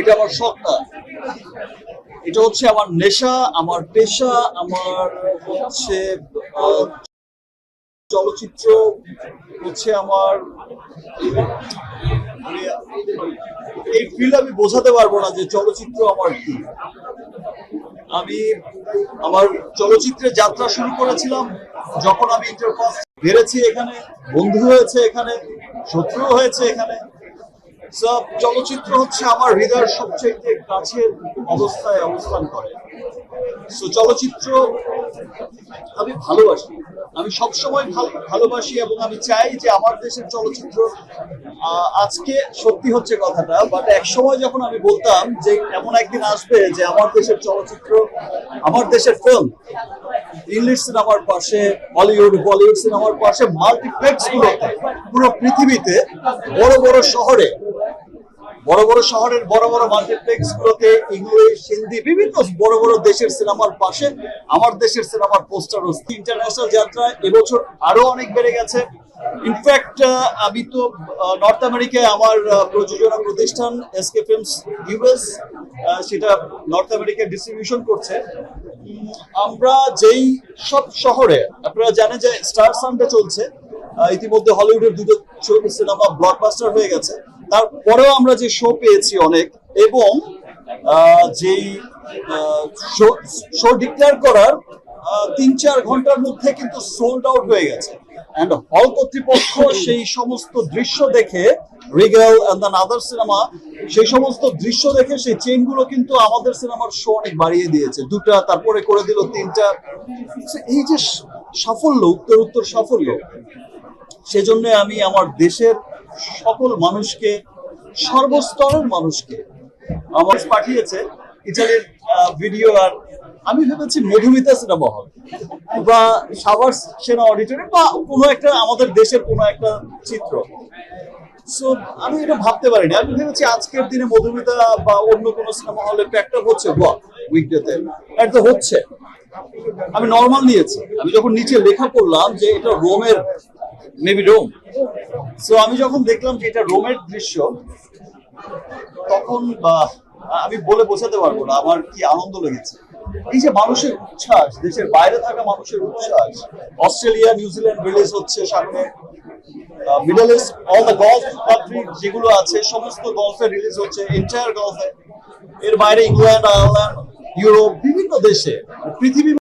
এটা আমার শখ না এটা হচ্ছে আমার নেশা, আমার পেশা, আমার হচ্ছে চলচ্চিত্র, হচ্ছে আমার মানে এই ফিল আমি বোঝাতে পারব না যে চলচ্চিত্র আমার কি। আমি আমার চলচ্চিত্রের যাত্রা শুরু করেছিলাম যখন আমি ইন্টার ফার্স্ট বেড়েছি এখানে, বন্ধু হয়েছে এখানে শত্রু হয়েছে এখানে। চলচ্চিত্র হচ্ছে আমার হৃদয়ের সবচেয়ে কাছের অবস্থায় অবস্থান করে। সো চলচ্চিত্র আমি ভালোবাসি। আমি সবসময় ভালো, ভালোবাসি এবং আমি চাই যে আমার দেশের চলচ্চিত্র আজকে সত্যি হচ্ছে কথাটা বাট এক সময় যখন আমি বলতাম যে, এমন একদিন আসবে যে, আমার দেশের চলচ্চিত্র, আমার দেশের ফিল্ম ইংলিশ সিনেমার পাশে হলিউড বলিউড সিনেমার পাশে মাল্টিপ্লেক্স গুলোতে, পুরো পৃথিবীতে বড় বড় শহরে, বড় বড় শহরের বড় বড় মাল্টিপ্লেক্স গুলোতে ইংলিশ হিন্দি বিভিন্ন বড় বড় দেশের সিনেমার পাশে আমার দেশের সিনেমার পোস্টার ইন্টারন্যাশনাল যাত্রা এবছর আরও অনেক বেড়ে গেছে। ইনফ্যাক্ট আমি তো নর্থ আমেরিকায় আমার প্রযোজনা প্রতিষ্ঠান এসকে ফিল্মস ইউএস সেটা নর্থ আমেরিকায় ডিস্ট্রিবিউশন করছে। আমরা যেই সব শহরে, আপনারা জানেন যে স্টার সানডে চলছে ইতিমধ্যে হলিউডের দুটো ছবি সিনেমা ব্লকবাস্টার হয়ে গেছে। তারপরেও আমরা যে শো পেয়েছি অনেক, এবং যেই শো ডিক্লেয়ার করার তিন চার ঘণ্টার মধ্যে কিন্তু সোল্ড আউট হয়ে গেছে। অ্যান্ড হল কর্তৃপক্ষ সেই সমস্ত দৃশ্য দেখে regal and then other cinema সেই সমস্ত দৃশ্য দেখে সেই চেনগুলো কিন্তু আমাদের সিনেমার শো অনেক বাড়িয়ে দিয়েছে। দুটা, তারপরে করে দিল তিনটা। এই যে সাফল্য, উত্তর উত্তর সাফল্য, সেজন্য আমি আমার দেশের সকল মানুষকে, সর্বস্তরের মানুষকে আমার পাঠিয়েছে। ইটালির ভিডিও আর আমি ভেবেছি মধুমিতা সিনেমা হল বা সাভার সেনা অডিটরি বা কোনো একটা আমাদের দেশের কোনো একটা চিত্র। সো আমি এটা ভাবতে পারিনি। আমি ভেবেছি আজকের দিনে মধুমিতা বা অন্য কোনো সিনেমা হলে প্যাকটা হচ্ছে বা উইকডেতে এটা হচ্ছে। আমি নর্মাল নিয়েছি। আমি যখন নিচে লেখা করলাম যে এটা রোমের মেবি রোম। সো আমি যখন দেখলাম যে এটা রোমের দৃশ্য, তখন বা আমি বলে বোঝাতে পারব না, আমার কি আনন্দ লেগেছে। এই যে মানুষের উচ্ছ্বাস, দেশের বাইরে থাকা মানুষের উচ্ছ্বাস, অস্ট্রেলিয়া নিউজিল্যান্ড রিলিজ হচ্ছে সামনে। Middle East all the Gulf country যেগুলো আছে, সমস্ত গলফে রিলিজ হচ্ছে এন্টায়ার গলফে এর বাইরে ইংল্যান্ড, আয়ারল্যান্ড, ইউরোপ, বিভিন্ন দেশে। পৃথিবী